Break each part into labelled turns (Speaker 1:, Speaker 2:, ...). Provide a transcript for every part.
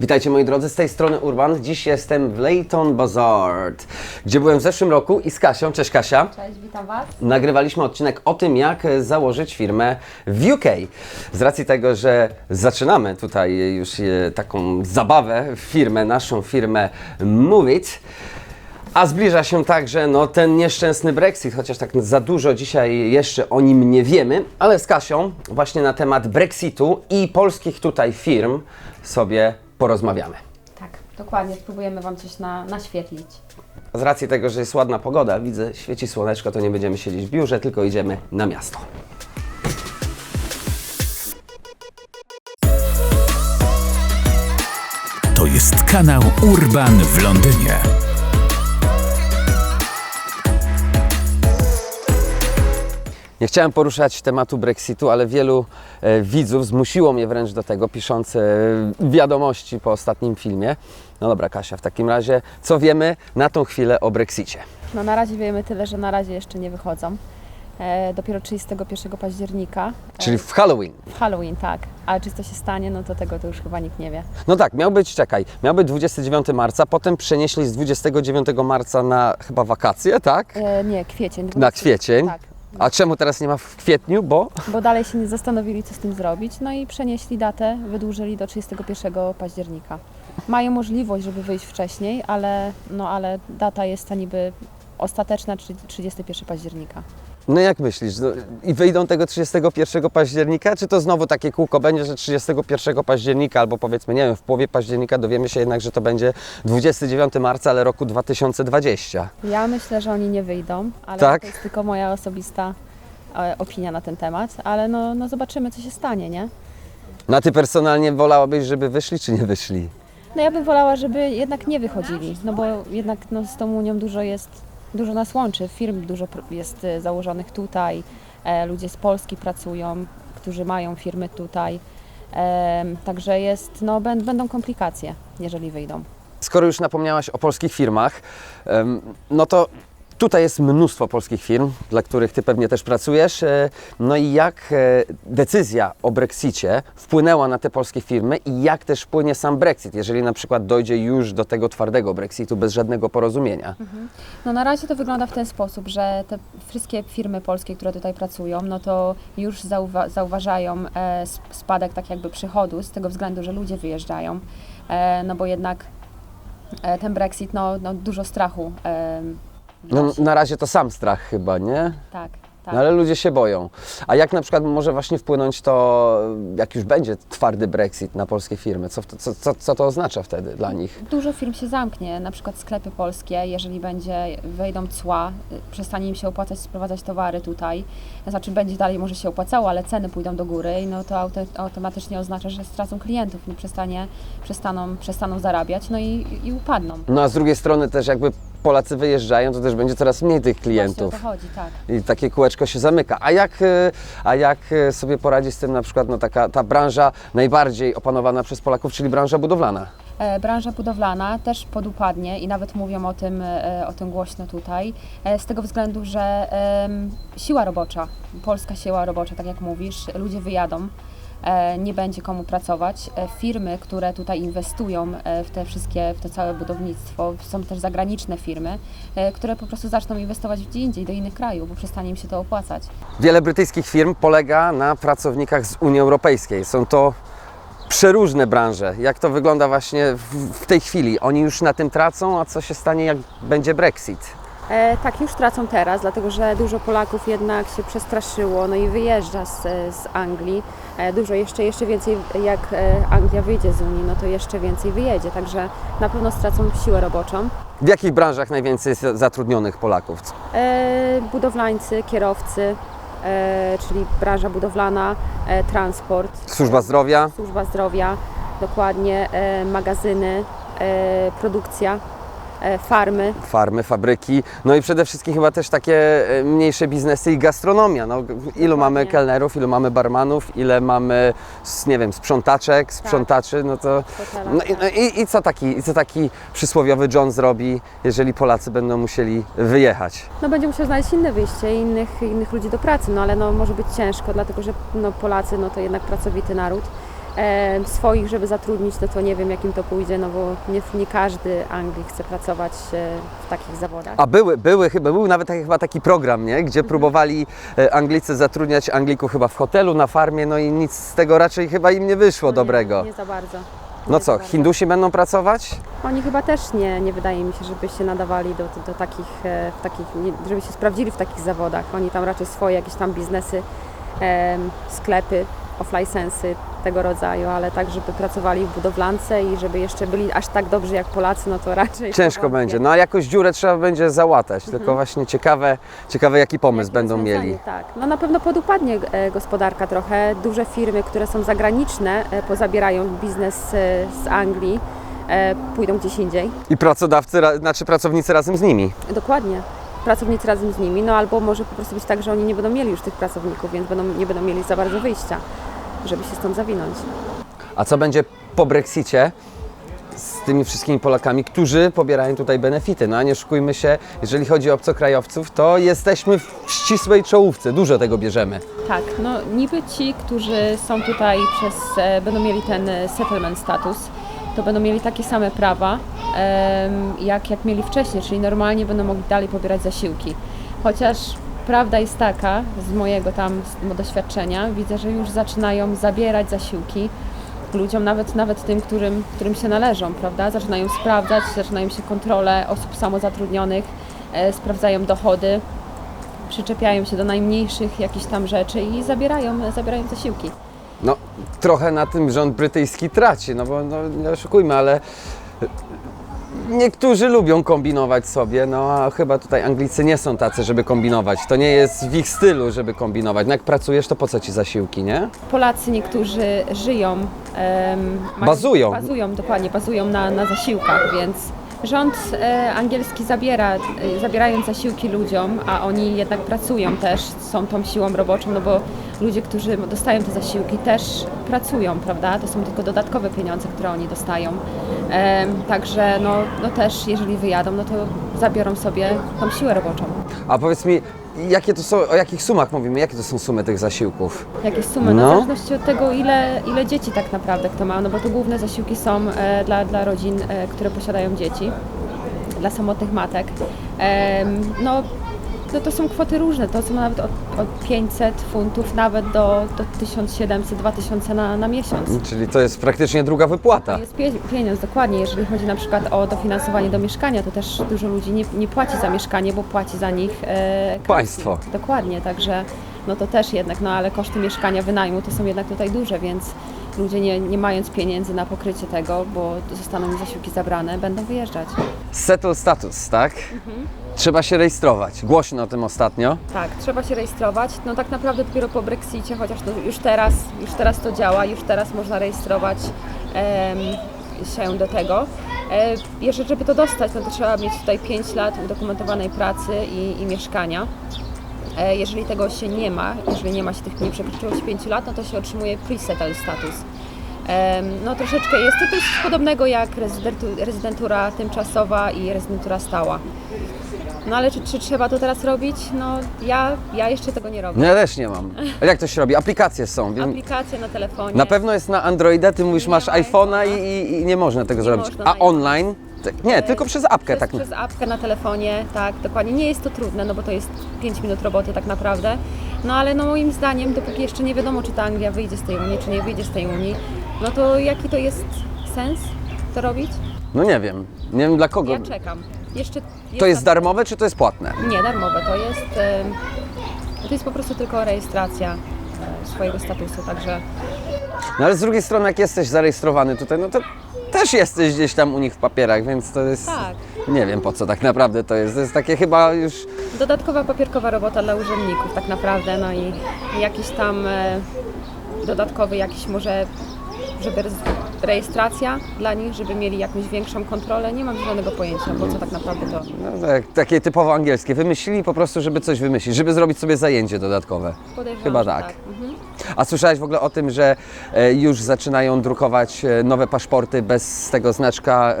Speaker 1: Witajcie moi drodzy, z tej strony Urban. Dziś jestem w Leighton Bazaar, gdzie byłem w zeszłym roku i z Kasią. Cześć Kasia.
Speaker 2: Cześć, witam Was.
Speaker 1: Nagrywaliśmy odcinek o tym, jak założyć firmę w UK. Z racji tego, że zaczynamy tutaj już e, taką zabawę, firmę, naszą firmę It, a zbliża się także no, ten nieszczęsny Brexit, chociaż tak za dużo dzisiaj jeszcze o nim nie wiemy, ale z Kasią właśnie na temat Brexitu i polskich tutaj firm sobie porozmawiamy.
Speaker 2: Tak, dokładnie, spróbujemy Wam coś na, naświetlić.
Speaker 1: Z racji tego, że jest ładna pogoda, widzę, świeci słoneczko, to nie będziemy siedzieć w biurze, tylko idziemy na miasto.
Speaker 3: To jest kanał Urban w Londynie.
Speaker 1: Nie chciałem poruszać tematu Brexitu, ale wielu e, widzów zmusiło mnie wręcz do tego, pisząc e, wiadomości po ostatnim filmie. No dobra, Kasia, w takim razie, co wiemy na tą chwilę o Brexicie?
Speaker 2: No na razie wiemy tyle, że na razie jeszcze nie wychodzą. E, dopiero 31 października.
Speaker 1: Czyli w Halloween.
Speaker 2: W Halloween, tak. Ale czy to się stanie, no to tego to już chyba nikt nie wie.
Speaker 1: No tak, miał być, czekaj, miał być 29 marca, potem przenieśli z 29 marca na chyba wakacje, tak?
Speaker 2: E, nie, kwiecień.
Speaker 1: Na
Speaker 2: 12
Speaker 1: kwiecień.
Speaker 2: Tak.
Speaker 1: A czemu teraz nie ma w kwietniu? Bo
Speaker 2: Bo dalej się nie zastanowili, co z tym zrobić, no i przenieśli datę, wydłużyli do 31 października. Mają możliwość, żeby wyjść wcześniej, ale, no, ale data jest ta niby ostateczna, czyli 31 października.
Speaker 1: No jak myślisz? No, I wyjdą tego 31 października? Czy to znowu takie kółko będzie, że 31 października albo powiedzmy, nie wiem, w połowie października dowiemy się jednak, że to będzie 29 marca, ale roku 2020?
Speaker 2: Ja myślę, że oni nie wyjdą, ale
Speaker 1: Tak?
Speaker 2: to jest tylko moja osobista e, opinia na ten temat, ale no, no zobaczymy, co się stanie, nie?
Speaker 1: No a Ty personalnie wolałabyś, żeby wyszli, czy nie wyszli?
Speaker 2: No ja bym wolała, żeby jednak nie wychodzili, no bo jednak no, z tą Unią dużo jest, dużo nas łączy, firm dużo jest e, założonych tutaj, e, ludzie z Polski pracują, którzy mają firmy tutaj, także jest, no bę- będą komplikacje, jeżeli wyjdą.
Speaker 1: Skoro już napomniałaś o polskich firmach, no to tutaj jest mnóstwo polskich firm, dla których Ty pewnie też pracujesz. e, No i jak e, decyzja o Brexicie wpłynęła na te polskie firmy i jak też wpłynie sam Brexit, jeżeli na przykład dojdzie już do tego twardego Brexitu bez żadnego porozumienia?
Speaker 2: No na razie to wygląda w ten sposób, że te wszystkie firmy polskie, które tutaj pracują, no to już zauwa- zauważają e, sp- spadek tak jakby przychodu z tego względu, że ludzie wyjeżdżają, no bo jednak ten Brexit, no, no dużo strachu.
Speaker 1: No,
Speaker 2: wnosi.
Speaker 1: na razie to sam strach chyba, nie?
Speaker 2: tak, tak.
Speaker 1: No ale ludzie się boją. A jak na przykład może właśnie wpłynąć to, jak już będzie twardy Brexit na polskie firmy? Co, co, co, co to oznacza wtedy dla nich?
Speaker 2: Dużo firm się zamknie, na przykład sklepy polskie, jeżeli będzie, wejdą cła, y, przestanie im się opłacać sprowadzać towary tutaj, znaczy będzie dalej może się opłacało, ale ceny pójdą do góry, no to auto, automatycznie oznacza, że stracą klientów, nie przestanie, przestaną, przestaną zarabiać, no i, i upadną.
Speaker 1: No a z drugiej strony też jakby Polacy wyjeżdżają, to też będzie coraz mniej tych klientów.
Speaker 2: Właśnie o to chodzi, tak.
Speaker 1: I takie kółeczko się zamyka. A jak, e, a jak e, sobie poradzi z tym na przykład no, taka, ta branża najbardziej opanowana przez Polaków, czyli branża budowlana?
Speaker 2: E, Branża budowlana też podupadnie i nawet mówią o tym, e, o tym głośno tutaj, e, z tego względu, że siła robocza, polska siła robocza, tak jak mówisz, ludzie wyjadą, nie będzie komu pracować. E, Firmy, które tutaj inwestują e, w te wszystkie, w to całe budownictwo, są też zagraniczne firmy, e, które po prostu zaczną inwestować gdzie indziej, do innych krajów, bo przestanie im się to opłacać.
Speaker 1: Wiele brytyjskich firm polega na pracownikach z Unii Europejskiej. Są to przeróżne branże. Jak to wygląda właśnie w tej chwili? Oni już na tym tracą, a co się stanie, jak będzie Brexit?
Speaker 2: E, tak, już tracą teraz, dlatego że dużo Polaków jednak się przestraszyło, no i wyjeżdża z, z Anglii. E, dużo jeszcze, jeszcze więcej, jak e, Anglia wyjdzie z Unii, no to jeszcze więcej wyjedzie, także na pewno stracą siłę roboczą.
Speaker 1: W jakich branżach najwięcej jest zatrudnionych Polaków?
Speaker 2: Budowlańcy, kierowcy, czyli branża budowlana, transport,
Speaker 1: Służba zdrowia?
Speaker 2: służba zdrowia, dokładnie, magazyny, produkcja, farmy.
Speaker 1: farmy, fabryki, no i przede wszystkim chyba też takie e, mniejsze biznesy i gastronomia. No, ilu mamy kelnerów, ilu mamy barmanów, ile mamy, nie wiem, sprzątaczek, sprzątaczy, no to... No, i, no i, i, co taki, I co taki przysłowiowy John zrobi, jeżeli Polacy będą musieli wyjechać?
Speaker 2: No będzie musiał znaleźć inne wyjście, innych, innych ludzi do pracy, no ale no może być ciężko, dlatego że no, Polacy no to jednak pracowity naród e, swoich, żeby zatrudnić, no to nie wiem jakim to pójdzie, no bo nie, nie każdy Anglik chce pracować e, w takich zawodach.
Speaker 1: A były, były chyba, był nawet chyba taki program, nie? gdzie próbowali e, Anglicy zatrudniać Anglików chyba w hotelu, na farmie, no i nic z tego raczej chyba im nie wyszło
Speaker 2: No
Speaker 1: dobrego.
Speaker 2: Nie, nie za bardzo.
Speaker 1: No
Speaker 2: Nie
Speaker 1: co. Hindusi będą pracować?
Speaker 2: Oni chyba też nie, nie wydaje mi się, żeby się nadawali do, do, do takich, e, w takich żeby się sprawdzili w takich zawodach. Oni tam raczej swoje jakieś tam biznesy, sklepy, off-licensy tego rodzaju, ale tak, żeby pracowali w budowlance i żeby jeszcze byli aż tak dobrzy jak Polacy, no to raczej
Speaker 1: Ciężko będzie, no a jakąś dziurę trzeba będzie załatać, tylko właśnie ciekawe, ciekawe jaki pomysł
Speaker 2: Jakie
Speaker 1: będą
Speaker 2: rozwiązanie,
Speaker 1: mieli.
Speaker 2: Tak, no na pewno podupadnie e, gospodarka trochę. Duże firmy, które są zagraniczne, e, pozabierają biznes e, z Anglii, pójdą gdzieś indziej.
Speaker 1: I pracodawcy, ra- znaczy pracownicy razem z nimi.
Speaker 2: Dokładnie. Pracownicy razem z nimi, no albo może po prostu być tak, że oni nie będą mieli już tych pracowników, więc będą, nie będą mieli za bardzo wyjścia, żeby się stąd zawinąć.
Speaker 1: A co będzie po Brexicie z tymi wszystkimi Polakami, którzy pobierają tutaj benefity? No a nie oszukujmy się, jeżeli chodzi o obcokrajowców, to jesteśmy w ścisłej czołówce, dużo tego bierzemy.
Speaker 2: Tak, no niby ci, którzy są tutaj przez, e, będą mieli ten e, settlement status, to będą mieli takie same prawa, jak, jak mieli wcześniej, czyli normalnie będą mogli dalej pobierać zasiłki. Chociaż prawda jest taka, z mojego tam doświadczenia, widzę, że już zaczynają zabierać zasiłki ludziom, nawet, nawet tym, którym, którym się należą, prawda? Zaczynają sprawdzać, zaczynają się kontrole osób samozatrudnionych, e, sprawdzają dochody, przyczepiają się do najmniejszych jakichś tam rzeczy i zabierają, zabierają zasiłki.
Speaker 1: No, trochę na tym rząd brytyjski traci, no bo no, nie oszukujmy, ale niektórzy lubią kombinować sobie, no a chyba tutaj Anglicy nie są tacy, żeby kombinować. To nie jest w ich stylu, żeby kombinować. No jak pracujesz, to po co ci zasiłki, nie?
Speaker 2: Polacy niektórzy żyją, em, mają-
Speaker 1: Bazują.
Speaker 2: bazują, dokładnie, bazują na, na zasiłkach, więc rząd e, angielski zabiera, e, zabierając zasiłki ludziom, a oni jednak pracują też, są tą siłą roboczą, no bo ludzie, którzy dostają te zasiłki też pracują, prawda? To są tylko dodatkowe pieniądze, które oni dostają. Em, także no, no też, jeżeli wyjadą, no to zabiorą sobie tą siłę roboczą.
Speaker 1: A powiedz mi, jakie to są, o jakich sumach mówimy, jakie to są sumy tych zasiłków?
Speaker 2: Jakieś sumy,
Speaker 1: No.
Speaker 2: no. w zależności od tego, ile, ile dzieci tak naprawdę kto ma, no bo to główne zasiłki są e, dla, dla rodzin, e, które posiadają dzieci, dla samotnych matek. Em, no, no to są kwoty różne, to są nawet od, od 500 funtów nawet do, do 1700-2000 na, na miesiąc.
Speaker 1: Czyli to jest praktycznie druga wypłata.
Speaker 2: To jest pie, pieniądz, dokładnie. Jeżeli chodzi na przykład o dofinansowanie do mieszkania, to też dużo ludzi nie, nie płaci za mieszkanie, bo płaci za nich e.
Speaker 1: Państwo.
Speaker 2: Dokładnie, także no to też jednak, no ale koszty mieszkania, wynajmu to są jednak tutaj duże, więc ludzie nie, nie mając pieniędzy na pokrycie tego, bo zostaną im zasiłki zabrane, będą wyjeżdżać.
Speaker 1: Settle status, tak? Trzeba się rejestrować. Głośno o tym ostatnio.
Speaker 2: Tak, trzeba się rejestrować. No tak naprawdę dopiero po Brexicie, chociaż no już teraz, już teraz to działa, już teraz można rejestrować em, się do tego. E, jeszcze żeby to dostać, no to trzeba mieć tutaj 5 lat udokumentowanej pracy i, i mieszkania. E, jeżeli tego się nie ma, jeżeli nie ma się tych, nie przekroczyło się 5 lat, no to się otrzymuje pre-settle status. No troszeczkę jest to coś podobnego jak rezydentu- rezydentura tymczasowa i rezydentura stała. No ale czy, czy trzeba to teraz robić? No ja, ja jeszcze tego nie robię.
Speaker 1: No ja też nie mam. A jak to się robi? Aplikacje są. Wiem,
Speaker 2: Aplikacje na telefonie.
Speaker 1: na pewno jest na Androida, ty mówisz
Speaker 2: Nie
Speaker 1: masz
Speaker 2: ma
Speaker 1: iPhone'a i, i, i nie można tego
Speaker 2: Nie
Speaker 1: zrobić.
Speaker 2: można
Speaker 1: A online? Nie, tylko przez apkę.
Speaker 2: przez,
Speaker 1: tak.
Speaker 2: przez apkę na telefonie, tak, dokładnie. Nie jest to trudne, no bo to jest 5 minut roboty tak naprawdę. No ale no moim zdaniem, dopóki jeszcze nie wiadomo, czy ta Anglia wyjdzie z tej Unii, czy nie wyjdzie z tej Unii, no to jaki to jest sens to robić?
Speaker 1: No nie wiem. Nie wiem dla kogo.
Speaker 2: Ja czekam. Jeszcze
Speaker 1: To jest darmowe, czy to jest płatne?
Speaker 2: Nie, darmowe. To jest, em, to jest po prostu tylko rejestracja e, swojego statusu, także
Speaker 1: No ale z drugiej strony, jak jesteś zarejestrowany tutaj, no to też jesteś gdzieś tam u nich w papierach, więc to jest.
Speaker 2: Tak.
Speaker 1: Nie wiem po co tak naprawdę to jest. To jest takie chyba już.
Speaker 2: dodatkowa papierkowa robota dla urzędników tak naprawdę, no i jakiś tam e, dodatkowy jakiś może, żeby rez- rejestracja dla nich, żeby mieli jakąś większą kontrolę, nie mam zielonego pojęcia, po co tak naprawdę to.
Speaker 1: No, tak, takie typowo angielskie. Wymyślili po prostu, żeby coś wymyślić, żeby zrobić sobie zajęcie dodatkowe.
Speaker 2: Podejrzewam,
Speaker 1: Chyba
Speaker 2: że
Speaker 1: tak.
Speaker 2: Mhm.
Speaker 1: A słyszałeś w ogóle o tym, że e, już zaczynają drukować e, nowe paszporty bez tego znaczka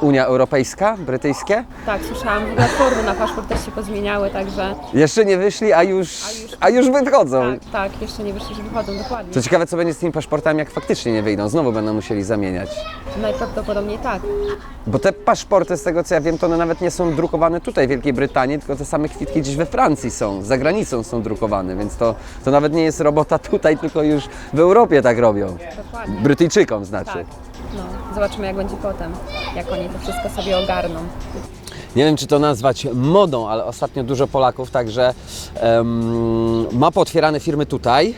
Speaker 1: Unia Europejska, brytyjskie?
Speaker 2: Tak, słyszałam, w ogóle formy na paszport też się pozmieniały, także
Speaker 1: Jeszcze nie wyszli, a już,
Speaker 2: A już-
Speaker 1: a już wychodzą.
Speaker 2: tak, tak, jeszcze nie wyszli, że wychodzą dokładnie.
Speaker 1: To ciekawe, co będzie z tymi paszportami, jak faktycznie nie wyjdą. Znowu będą musieli zamieniać.
Speaker 2: Najprawdopodobniej tak.
Speaker 1: Bo te paszporty, z tego co ja wiem, to one nawet nie są drukowane tutaj w Wielkiej Brytanii, tylko te same kwitki gdzieś we Francji są, za granicą są drukowane, więc to, to nawet nie jest robota tutaj, tylko już w Europie tak robią.
Speaker 2: Dokładnie.
Speaker 1: Brytyjczykom znaczy.
Speaker 2: Tak. No, zobaczymy jak będzie potem, jak oni to wszystko sobie ogarną.
Speaker 1: Nie wiem, czy to nazwać modą, ale ostatnio dużo Polaków także em, ma pootwierane firmy tutaj,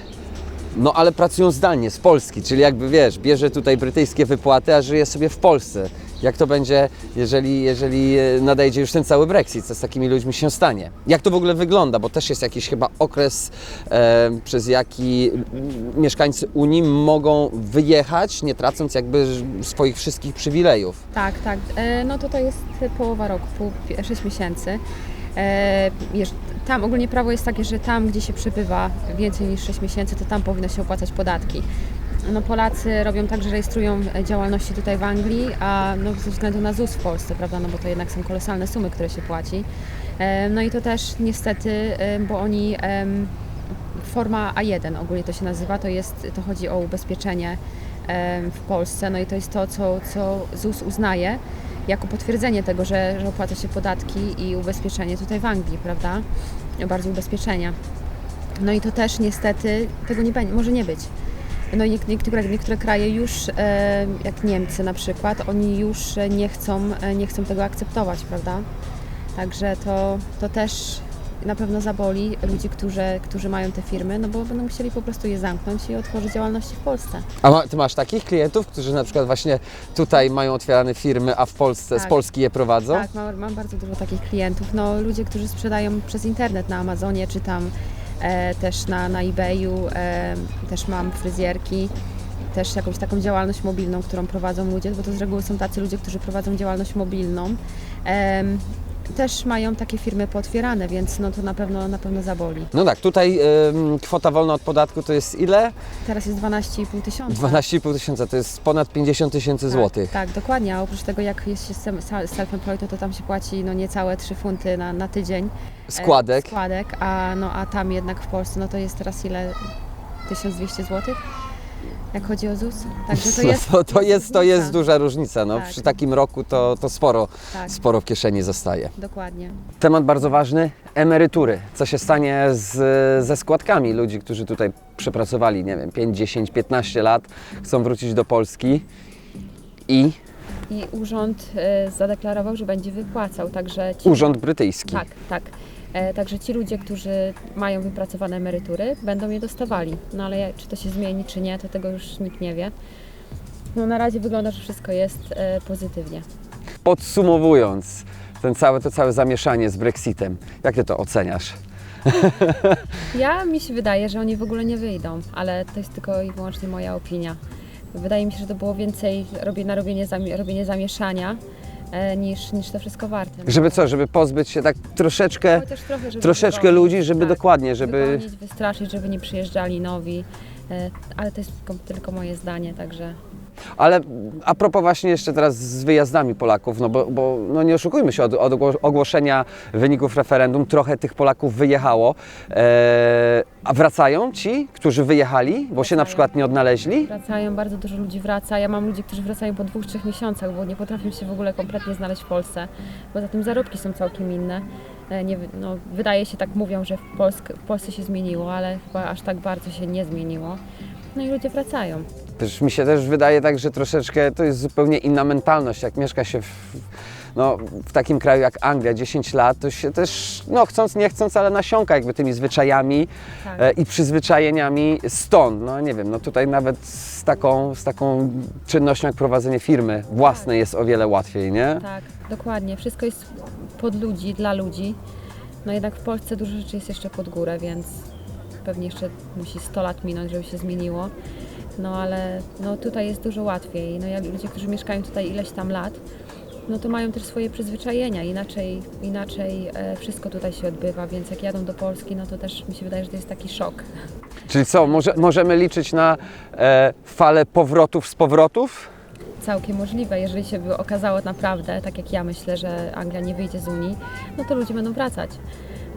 Speaker 1: no ale pracują zdalnie z Polski, czyli jakby wiesz, bierze tutaj brytyjskie wypłaty, a żyje sobie w Polsce. Jak to będzie, jeżeli, jeżeli e, nadejdzie już ten cały Brexit, co z takimi ludźmi się stanie? Jak to w ogóle wygląda? Bo też jest jakiś chyba okres, e, przez jaki mieszkańcy Unii mogą wyjechać, nie tracąc jakby swoich wszystkich przywilejów.
Speaker 2: Tak, tak. E, No to to jest połowa roku, pół, 6 miesięcy. E, Tam ogólnie prawo jest takie, że tam, gdzie się przebywa więcej niż 6 miesięcy, to tam powinno się opłacać podatki. No Polacy robią tak, że rejestrują e, działalności tutaj w Anglii, a no ze względu na ZUS w Polsce, prawda, no bo to jednak są kolosalne sumy, które się płaci. E, No i to też niestety, e, bo oni forma A1 ogólnie to się nazywa, to jest, to chodzi o ubezpieczenie w Polsce, no i to jest to, co, co ZUS uznaje jako potwierdzenie tego, że, że opłaca się podatki i ubezpieczenie tutaj w Anglii, prawda? Bardzo ubezpieczenia. No i to też niestety tego nie będzie, może nie być. No niektóre, niektóre kraje już, e, jak Niemcy na przykład, oni już nie chcą, e, nie chcą tego akceptować, prawda? Także to, to też na pewno zaboli ludzi, którzy, którzy mają te firmy, no bo będą musieli po prostu je zamknąć i otworzyć działalności w Polsce.
Speaker 1: A ma, ty masz takich klientów, którzy na przykład właśnie tutaj mają otwierane firmy, a w Polsce, z
Speaker 2: Tak.
Speaker 1: Polski je prowadzą?
Speaker 2: Tak, mam, mam bardzo dużo takich klientów. No, ludzie, którzy sprzedają przez internet na Amazonie, czy tam też na, na eBayu, e, też mam fryzjerki, też jakąś taką działalność mobilną, którą prowadzą ludzie, bo to z reguły są tacy ludzie, którzy prowadzą działalność mobilną. Też mają takie firmy pootwierane, więc no to na pewno, na pewno zaboli.
Speaker 1: No tak, tutaj ym, kwota wolna od podatku to jest ile?
Speaker 2: Teraz jest 12,5 tysiąca.
Speaker 1: 12,5 tysiąca, to jest ponad 50 tysięcy złotych.
Speaker 2: Tak, tak, dokładnie. A oprócz tego, jak jest się self-employed, to, to tam się płaci no, niecałe 3 funty na, na tydzień. e,
Speaker 1: Składek.
Speaker 2: składek, a, no, a tam jednak w Polsce no to jest teraz ile? 1200 zł? Jak chodzi o ZUS? Także to jest.
Speaker 1: No, to, to, jest, to jest duża różnica. No,
Speaker 2: Tak.
Speaker 1: Przy takim roku to, to sporo,
Speaker 2: Tak,
Speaker 1: sporo w kieszeni zostaje.
Speaker 2: dokładnie.
Speaker 1: Temat bardzo ważny, emerytury. Co się stanie z, ze składkami ludzi, którzy tutaj przepracowali, nie wiem, 5, 10, 15 lat, chcą wrócić do Polski i
Speaker 2: I urząd e, zadeklarował, że będzie wypłacał, także ci,
Speaker 1: urząd brytyjski.
Speaker 2: Tak, tak. E, także ci ludzie, którzy mają wypracowane emerytury, będą je dostawali. No ale czy to się zmieni, czy nie, to tego już nikt nie wie. No na razie wygląda, że wszystko jest e, pozytywnie.
Speaker 1: Podsumowując ten cały, to całe zamieszanie z Brexitem, jak ty to oceniasz?
Speaker 2: Ja mi się wydaje, że oni w ogóle nie wyjdą, ale to jest tylko i wyłącznie moja opinia. Wydaje mi się, że to było więcej robię, na robienie, robienie zamieszania niż, niż to wszystko warte. No.
Speaker 1: Żeby co, żeby pozbyć się tak troszeczkę,
Speaker 2: Chociaż trochę, żeby
Speaker 1: troszeczkę
Speaker 2: wygonić,
Speaker 1: ludzi, żeby
Speaker 2: tak,
Speaker 1: dokładnie, żeby...
Speaker 2: Wygonić, wystraszyć, żeby nie przyjeżdżali nowi. E, ale to jest tylko, tylko moje zdanie, także
Speaker 1: Ale a propos właśnie jeszcze teraz z wyjazdami Polaków, no bo, bo no nie oszukujmy się, od, od ogło- ogłoszenia wyników referendum trochę tych Polaków wyjechało. E, a wracają ci, którzy wyjechali, bo się na
Speaker 2: Wracają.
Speaker 1: przykład nie odnaleźli?
Speaker 2: wracają, bardzo dużo ludzi wraca. Ja mam ludzi, którzy wracają po dwóch, trzech miesiącach, bo nie potrafią się w ogóle kompletnie znaleźć w Polsce. Poza tym zarobki są całkiem inne. E, Nie, no, wydaje się, tak mówią, że w, Polsk, w Polsce się zmieniło, ale chyba aż tak bardzo się nie zmieniło. No i ludzie wracają.
Speaker 1: Też mi się też wydaje tak, że troszeczkę to jest zupełnie inna mentalność. Jak mieszka się w, no, w takim kraju jak Anglia 10 lat, to się też, no chcąc, nie chcąc, ale nasiąka jakby tymi zwyczajami
Speaker 2: Tak.
Speaker 1: e, i przyzwyczajeniami stąd. No nie wiem, no tutaj nawet z taką, z taką czynnością jak prowadzenie firmy własnej jest o wiele łatwiej, nie?
Speaker 2: Tak, dokładnie. Wszystko jest pod ludzi, dla ludzi. No jednak w Polsce dużo rzeczy jest jeszcze pod górę, więc pewnie jeszcze musi 100 lat minąć, żeby się zmieniło. No ale no, tutaj jest dużo łatwiej. No jak ludzie, którzy mieszkają tutaj ileś tam lat, no to mają też swoje przyzwyczajenia. Inaczej, inaczej e, wszystko tutaj się odbywa, więc jak jadą do Polski, no to też mi się wydaje, że to jest taki szok.
Speaker 1: Czyli co, może, możemy liczyć na e, falę powrotów z powrotów?
Speaker 2: Całkiem możliwe, jeżeli się by okazało naprawdę, tak jak ja myślę, że Anglia nie wyjdzie z Unii, no to ludzie będą wracać.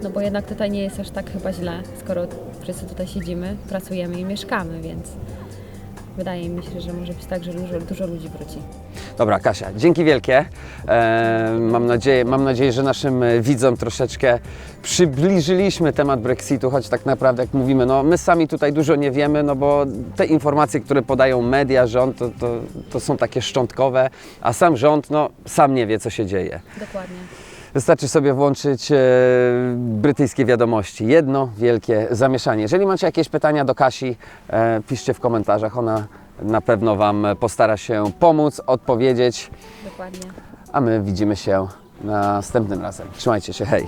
Speaker 2: No bo jednak tutaj nie jest aż tak chyba źle, skoro wszyscy tutaj siedzimy, pracujemy i mieszkamy, więc wydaje mi się, że może być tak, że dużo, dużo ludzi wróci.
Speaker 1: Dobra, Kasia, dzięki wielkie. E, mam, nadzieję, mam nadzieję, że naszym e, widzom troszeczkę przybliżyliśmy temat Brexitu, choć tak naprawdę, jak mówimy, no my sami tutaj dużo nie wiemy, no bo te informacje, które podają media, rząd, to, to, to są takie szczątkowe, a sam rząd, no sam nie wie, co się dzieje.
Speaker 2: Dokładnie.
Speaker 1: Wystarczy sobie włączyć e, brytyjskie wiadomości. Jedno wielkie zamieszanie. Jeżeli macie jakieś pytania do Kasi, e, piszcie w komentarzach. Ona na pewno Wam postara się pomóc, odpowiedzieć,
Speaker 2: Dokładnie.
Speaker 1: a my widzimy się następnym razem. Trzymajcie się, hej!